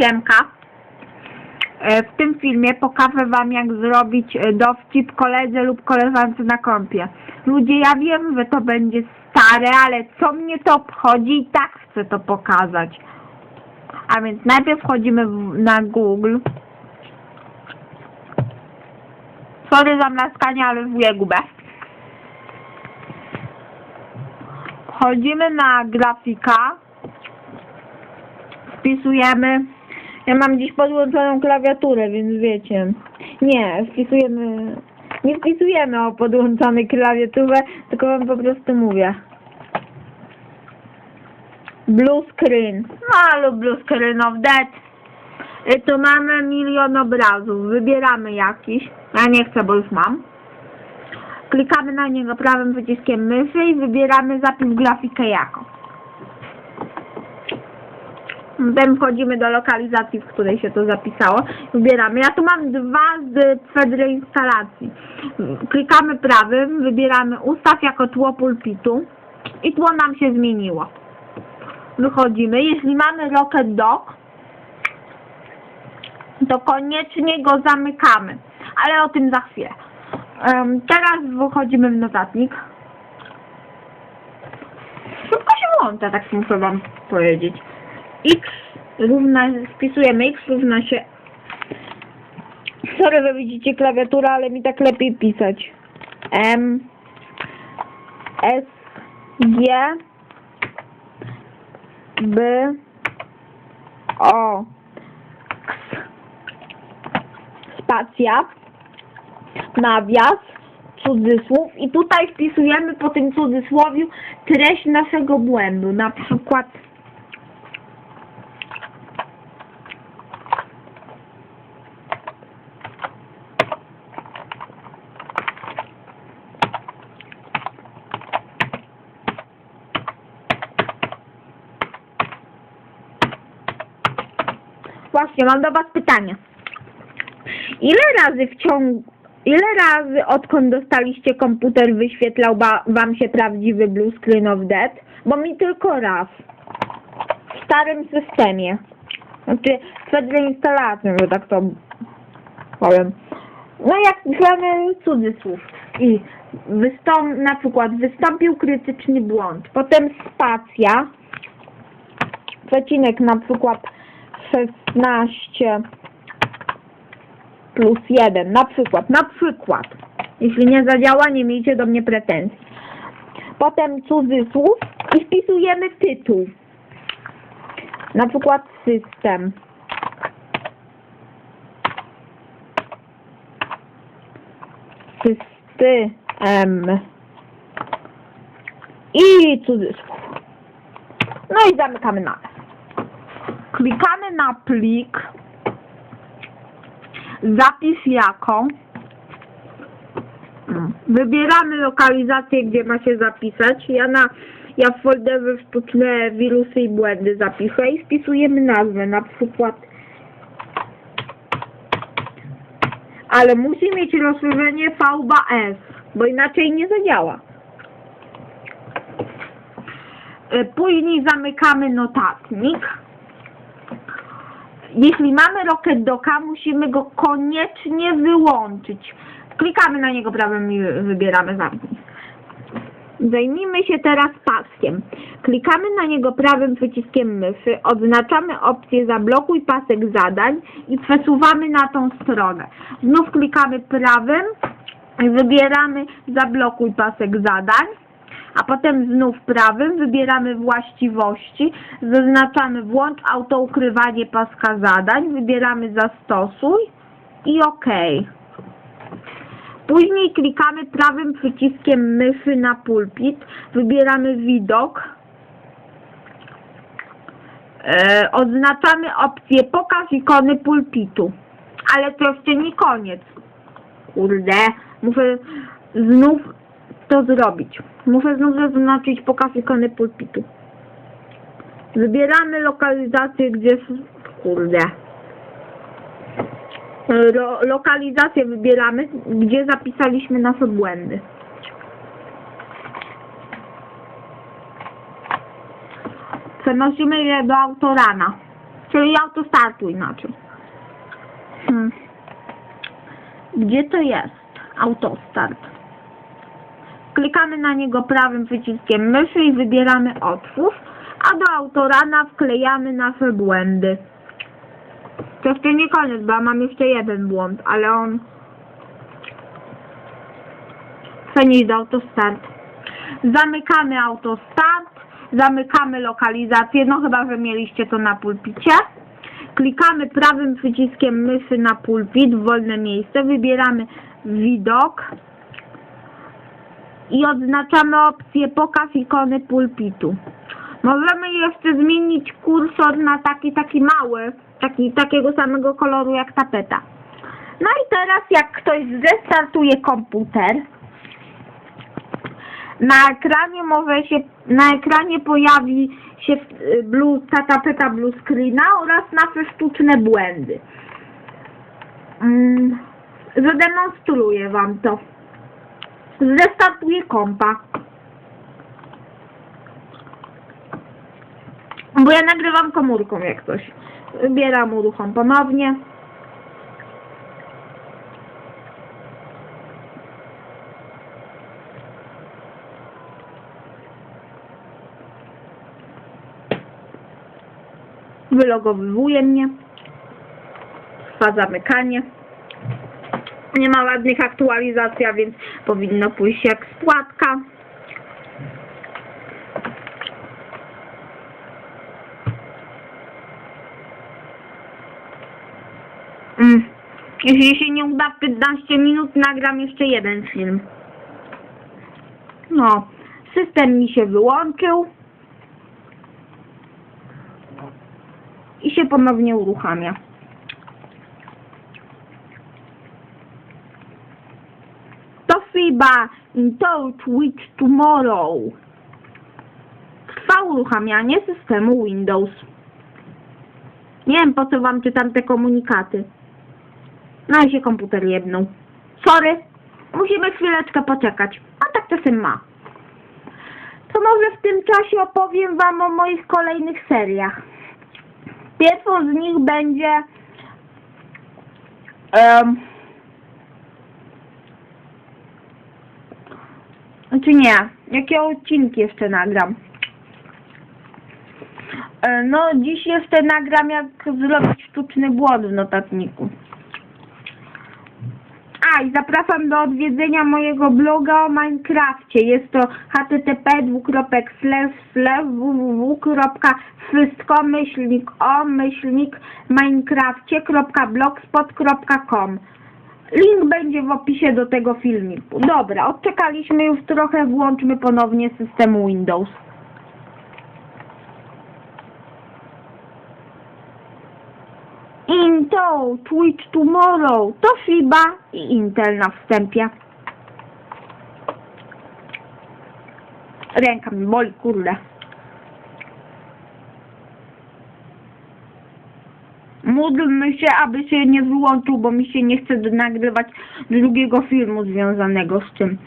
Siemka. E, W tym filmie pokażę Wam, jak zrobić e, dowcip koledze lub koleżance na kąpie. Ludzie, ja wiem, że to będzie stare, ale co mnie to obchodzi i tak chcę to pokazać. A więc najpierw wchodzimy na Google. Sorry za mlaskanie, ale żuję gubę. Wchodzimy na grafika. Wpisujemy. Ja mam dziś podłączoną klawiaturę, więc wiecie. Nie, wpisujemy. Nie wpisujemy o podłączonej klawiaturze, tylko wam po prostu mówię. Blue screen. No blue screen of death. Y, Tu mamy milion obrazów. Wybieramy jakiś. Ja nie chcę, bo już mam. Klikamy na niego prawym przyciskiem myszy i wybieramy zapis grafikę jako. Potem wchodzimy do lokalizacji, w której się to zapisało. Wybieramy. Ja tu mam dwa z Fedry instalacji. Klikamy prawym, wybieramy ustaw jako tło pulpitu i tło nam się zmieniło. Wychodzimy. Jeśli mamy Rocket Dog, to koniecznie go zamykamy. Ale o tym za chwilę. Em, teraz wychodzimy w notatnik. Szybko się włącza, tak muszę wam powiedzieć. X równa, wpisujemy X równa się Sorry, że widzicie klawiaturę, ale mi tak lepiej pisać. M S G B O. X Spacja nawias, cudzysłów. I tutaj wpisujemy po tym cudzysłowiu treść naszego błędu, na przykład Właśnie, mam do Was pytanie. Ile razy w ciągu, ile razy odkąd dostaliście komputer wyświetlał Wam się prawdziwy Blue Screen of Death? Bo mi tylko raz. W starym systemie. Znaczy, przed reinstalacją, że tak to powiem. No jak gramy cudzysłów. I wystąp, na przykład wystąpił krytyczny błąd. Potem spacja. Przecinek na przykład 16 plus 1, na przykład, na przykład. Jeśli nie zadziała, nie miejcie do mnie pretensji. Potem cudzysłów i wpisujemy tytuł. Na przykład system. System. I cudzysłów. No i zamykamy nawias. Klikamy na plik. Zapis jako. Wybieramy lokalizację, gdzie ma się zapisać. Ja na ja w folderze sztuczne wirusy i błędy zapiszę i wpisujemy nazwę, na przykład ale musi mieć rozszerzenie VBS, bo inaczej nie zadziała. E, Później zamykamy notatnik. Jeśli mamy Rocket Doka, musimy go koniecznie wyłączyć. Klikamy na niego prawym i wybieramy zamknij. Zajmijmy się teraz paskiem. Klikamy na niego prawym przyciskiem myszy, odznaczamy opcję zablokuj pasek zadań i przesuwamy na tą stronę. Znów klikamy prawym wybieramy zablokuj pasek zadań, a potem znów prawym wybieramy właściwości, zaznaczamy włącz autoukrywanie paska zadań, wybieramy zastosuj i OK. Później klikamy prawym przyciskiem myszy na pulpit, wybieramy widok, e, odznaczamy opcję pokaż ikony pulpitu. Ale to jeszcze nie koniec. Kurde, muszę znów to zrobić. Muszę znów zaznaczyć pokaż ikony pulpitu. Wybieramy lokalizację, gdzie... Kurde. Lokalizację wybieramy, gdzie zapisaliśmy nasze błędy. Przenosimy je do autorana. Czyli autostartu inaczej. Hmm. Gdzie to jest? Autostart. Klikamy na niego prawym przyciskiem myszy i wybieramy otwórz, a do autorana wklejamy nasze błędy. To jeszcze nie koniec, bo ja mam jeszcze jeden błąd, ale on... Przenieść do autostart. Zamykamy autostart, zamykamy lokalizację, no chyba, że mieliście to na pulpicie. Klikamy prawym przyciskiem myszy na pulpit, w wolne miejsce, wybieramy widok i odznaczamy opcję pokaz ikony pulpitu. Możemy jeszcze zmienić kursor na taki, taki mały, taki, takiego samego koloru jak tapeta. No i teraz jak ktoś zrestartuje komputer, na ekranie może się, na ekranie pojawi się y, blue, ta tapeta blue screena oraz nasze sztuczne błędy. Mm, zademonstruję wam to. Zrestartuję kompa. Bo ja nagrywam komórką jak coś. Wybieram uruchom ponownie. Wylogowuje mnie. Trwa zamykanie. Nie ma ładnych aktualizacji, a więc powinno pójść jak spłatka. Mm. Jeśli się nie uda w 15 minut, nagram jeszcze jeden film. No, system mi się wyłączył. I się ponownie uruchamia. In touch with tomorrow. Trwa uruchamianie systemu Windows. Nie wiem po co wam czytam te komunikaty. No i się komputer jebnął. Sorry. Musimy chwileczkę poczekać. A tak czasem ma. To może w tym czasie opowiem wam o moich kolejnych seriach. Pierwszą z nich będzie um, Znaczy nie, jakie odcinki jeszcze nagram? E, No, dziś jeszcze nagram, jak zrobić sztuczny błąd w notatniku. A, i zapraszam do odwiedzenia mojego bloga o Minecrafcie. Jest to http www.wszystko Link będzie w opisie do tego filmiku. Dobra, odczekaliśmy już trochę, włączmy ponownie system Windows. Intel, Twitch Tomorrow, Toshiba i Intel na wstępie. Ręka mi boli, kurde. Módlmy się, aby się nie wyłączył, bo mi się nie chce nagrywać drugiego filmu związanego z tym.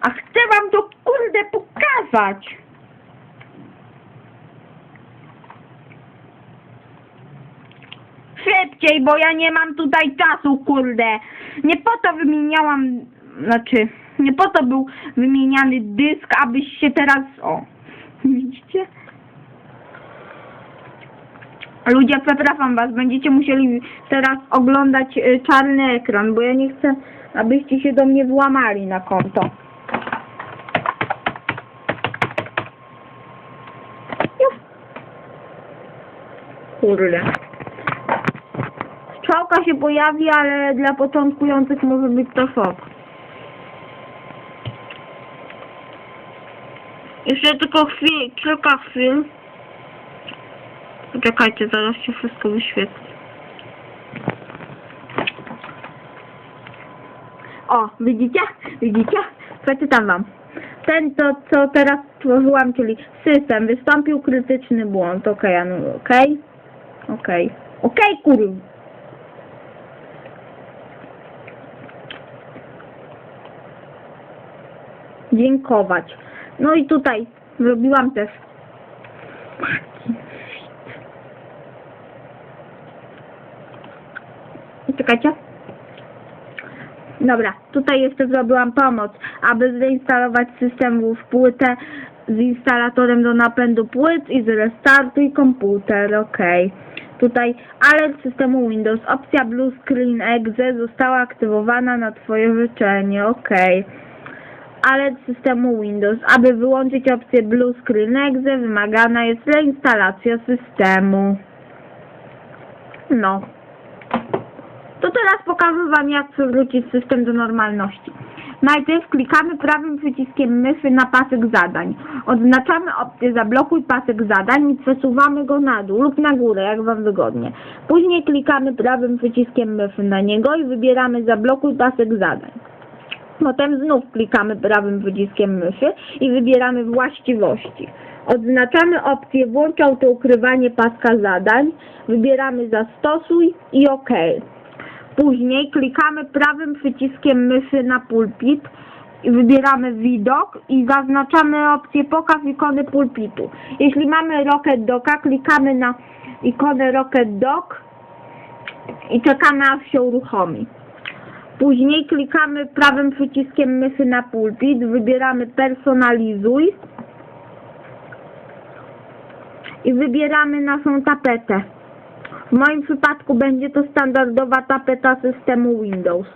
A chcę wam to kurde pokazać. Szybciej, bo ja nie mam tutaj czasu, kurde. Nie po to wymieniałam, znaczy, nie po to był wymieniany dysk, abyś się teraz, o, widzicie? Ludzie, przepraszam was, będziecie musieli teraz oglądać y, czarny ekran, bo ja nie chcę, abyście się do mnie włamali na konto. Kurde. Strzałka się pojawi, ale dla początkujących może być to szok. Jeszcze tylko chwil, kilka chwil. Poczekajcie, zaraz się wszystko wyświetli. O, widzicie? Widzicie? Przeczytam wam. Ten, to, co teraz stworzyłam, czyli system, wystąpił krytyczny błąd. Okej, Anu, okej? Okej. Okej, kurwa. Dziękować. No i tutaj zrobiłam też Czekajcie. Dobra, tutaj jeszcze zrobiłam pomoc, aby zainstalować system w płytę z instalatorem do napędu płyt i zrestartuj komputer, ok. Tutaj alert systemu Windows, opcja Blue Screen Exe została aktywowana na Twoje życzenie, ok. Alert systemu Windows, aby wyłączyć opcję Blue Screen Exe wymagana jest reinstalacja systemu. No. To teraz pokażę Wam, jak przywrócić system do normalności. Najpierw klikamy prawym przyciskiem myszy na pasek zadań. Odznaczamy opcję zablokuj pasek zadań i przesuwamy go na dół lub na górę, jak Wam wygodnie. Później klikamy prawym przyciskiem myszy na niego i wybieramy zablokuj pasek zadań. Potem znów klikamy prawym przyciskiem myszy i wybieramy właściwości. Odznaczamy opcję włącz autoukrywanie paska zadań, wybieramy zastosuj i OK. Później klikamy prawym przyciskiem myszy na pulpit i wybieramy widok i zaznaczamy opcję pokaż ikony pulpitu. Jeśli mamy Rocket Docka, klikamy na ikonę Rocket Dock i czekamy aż się uruchomi. Później klikamy prawym przyciskiem myszy na pulpit, wybieramy personalizuj i wybieramy naszą tapetę. W moim przypadku będzie to standardowa tapeta systemu Windows.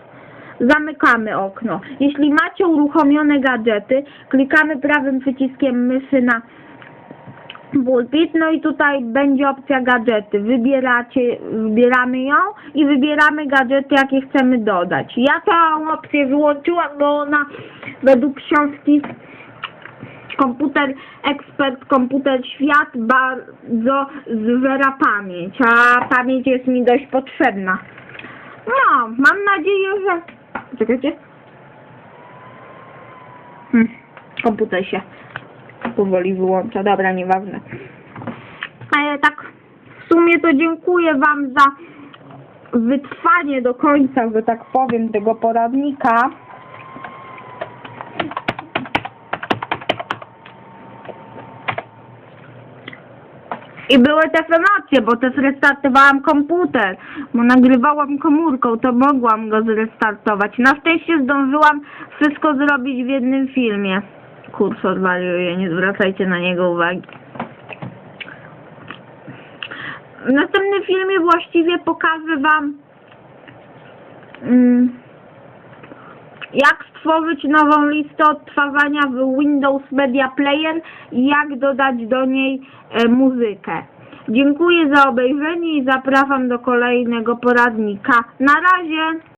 Zamykamy okno. Jeśli macie uruchomione gadżety, klikamy prawym przyciskiem myszy na pulpit, no i tutaj będzie opcja gadżety. Wybieracie, wybieramy ją i wybieramy gadżety, jakie chcemy dodać. Ja tę opcję wyłączyłam, bo ona według książki komputer ekspert, komputer świat bardzo zżera pamięć, a pamięć jest mi dość potrzebna. No, mam nadzieję, że... Czekajcie. Hmm, komputer się powoli wyłącza, dobra, nieważne. Ale tak, w sumie to dziękuję Wam za wytrwanie do końca, że tak powiem, tego poradnika. I były też emocje, bo też restartowałam komputer, bo nagrywałam komórką, to mogłam go zrestartować. Na szczęście zdążyłam wszystko zrobić w jednym filmie. Kursor wariuje, nie zwracajcie na niego uwagi. W następnym filmie właściwie pokażę Wam mm, jak stworzyć nową listę odtwarzania w Windows Media Player i jak dodać do niej e, muzykę. Dziękuję za obejrzenie i zapraszam do kolejnego poradnika. Na razie!